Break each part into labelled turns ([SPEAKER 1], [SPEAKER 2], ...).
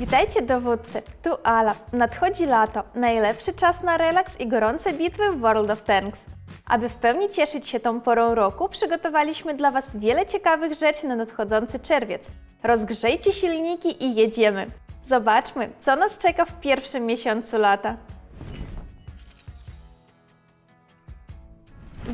[SPEAKER 1] Witajcie dowódcy, tu Ala. Nadchodzi lato, najlepszy czas na relaks i gorące bitwy w World of Tanks. Aby w pełni cieszyć się tą porą roku, przygotowaliśmy dla Was wiele ciekawych rzeczy na nadchodzący czerwiec. Rozgrzejcie silniki i jedziemy. Zobaczmy, co nas czeka w pierwszym miesiącu lata.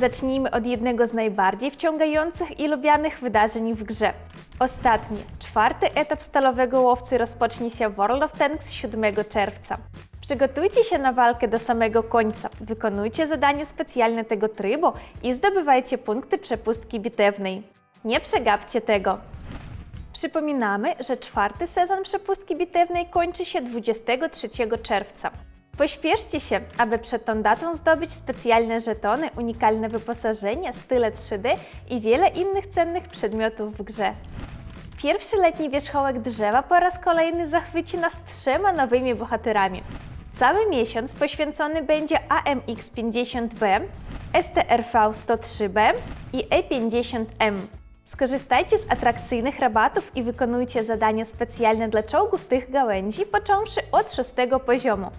[SPEAKER 1] Zacznijmy od jednego z najbardziej wciągających i lubianych wydarzeń w grze. Ostatni, czwarty etap stalowego łowcy rozpocznie się w World of Tanks 7 czerwca. Przygotujcie się na walkę do samego końca, wykonujcie zadania specjalne tego trybu i zdobywajcie punkty przepustki bitewnej. Nie przegapcie tego! Przypominamy, że czwarty sezon przepustki bitewnej kończy się 23 czerwca. Pośpieszcie się, aby przed tą datą zdobyć specjalne żetony, unikalne wyposażenie, style 3D i wiele innych cennych przedmiotów w grze. Pierwszy letni wierzchołek drzewa po raz kolejny zachwyci nas trzema nowymi bohaterami. Cały miesiąc poświęcony będzie AMX-50B, STRV-103B i E50M. Skorzystajcie z atrakcyjnych rabatów i wykonujcie zadania specjalne dla czołgów tych gałęzi, począwszy od szóstego poziomu.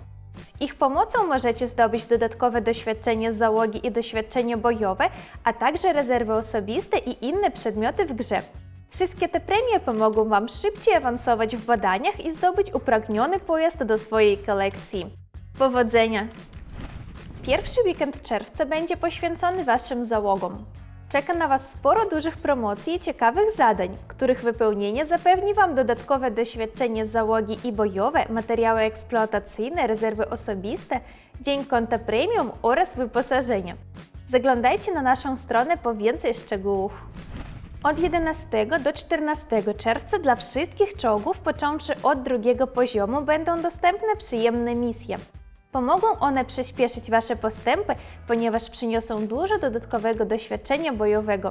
[SPEAKER 1] Z ich pomocą możecie zdobyć dodatkowe doświadczenie z załogi i doświadczenie bojowe, a także rezerwy osobiste i inne przedmioty w grze. Wszystkie te premie pomogą Wam szybciej awansować w badaniach i zdobyć upragniony pojazd do swojej kolekcji. Powodzenia! Pierwszy weekend czerwca będzie poświęcony Waszym załogom. Czeka na Was sporo dużych promocji i ciekawych zadań, których wypełnienie zapewni Wam dodatkowe doświadczenie załogi i bojowe, materiały eksploatacyjne, rezerwy osobiste, dzień konta premium oraz wyposażenie. Zaglądajcie na naszą stronę po więcej szczegółów. Od 11 do 14 czerwca dla wszystkich czołgów, począwszy od drugiego poziomu, będą dostępne przyjemne misje. Pomogą one przyspieszyć Wasze postępy, ponieważ przyniosą dużo dodatkowego doświadczenia bojowego.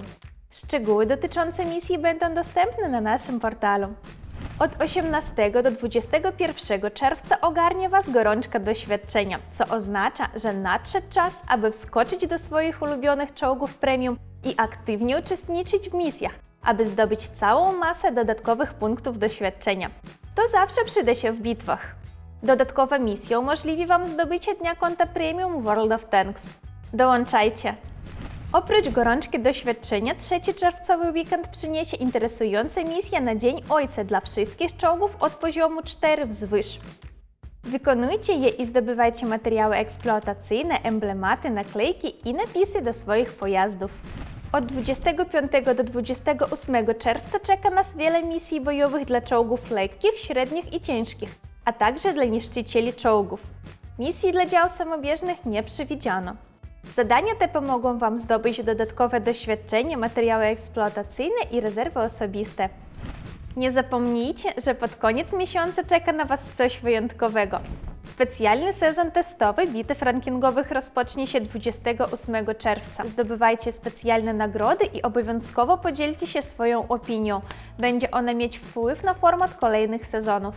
[SPEAKER 1] Szczegóły dotyczące misji będą dostępne na naszym portalu. Od 18 do 21 czerwca ogarnie Was gorączka doświadczenia, co oznacza, że nadszedł czas, aby wskoczyć do swoich ulubionych czołgów premium i aktywnie uczestniczyć w misjach, aby zdobyć całą masę dodatkowych punktów doświadczenia. To zawsze przyda się w bitwach. Dodatkowa misja umożliwi Wam zdobycie dnia konta premium World of Tanks. Dołączajcie! Oprócz gorączki doświadczenia, trzeci czerwcowy weekend przyniesie interesujące misje na Dzień Ojca dla wszystkich czołgów od poziomu 4 wzwyż. Wykonujcie je i zdobywajcie materiały eksploatacyjne, emblematy, naklejki i napisy do swoich pojazdów. Od 25 do 28 czerwca czeka nas wiele misji bojowych dla czołgów lekkich, średnich i ciężkich, a także dla niszczycieli czołgów. Misji dla dział samobieżnych nie przewidziano. Zadania te pomogą Wam zdobyć dodatkowe doświadczenie, materiały eksploatacyjne i rezerwy osobiste. Nie zapomnijcie, że pod koniec miesiąca czeka na Was coś wyjątkowego. Specjalny sezon testowy bitew rankingowych rozpocznie się 28 czerwca. Zdobywajcie specjalne nagrody i obowiązkowo podzielcie się swoją opinią. Będzie ona mieć wpływ na format kolejnych sezonów.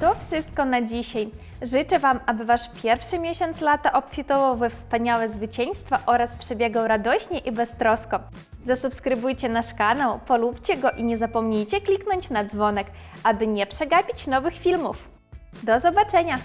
[SPEAKER 1] To wszystko na dzisiaj. Życzę Wam, aby Wasz pierwszy miesiąc lata obfitował we wspaniałe zwycięstwa oraz przebiegał radośnie i beztrosko. Zasubskrybujcie nasz kanał, polubcie go i nie zapomnijcie kliknąć na dzwonek, aby nie przegapić nowych filmów. Do zobaczenia!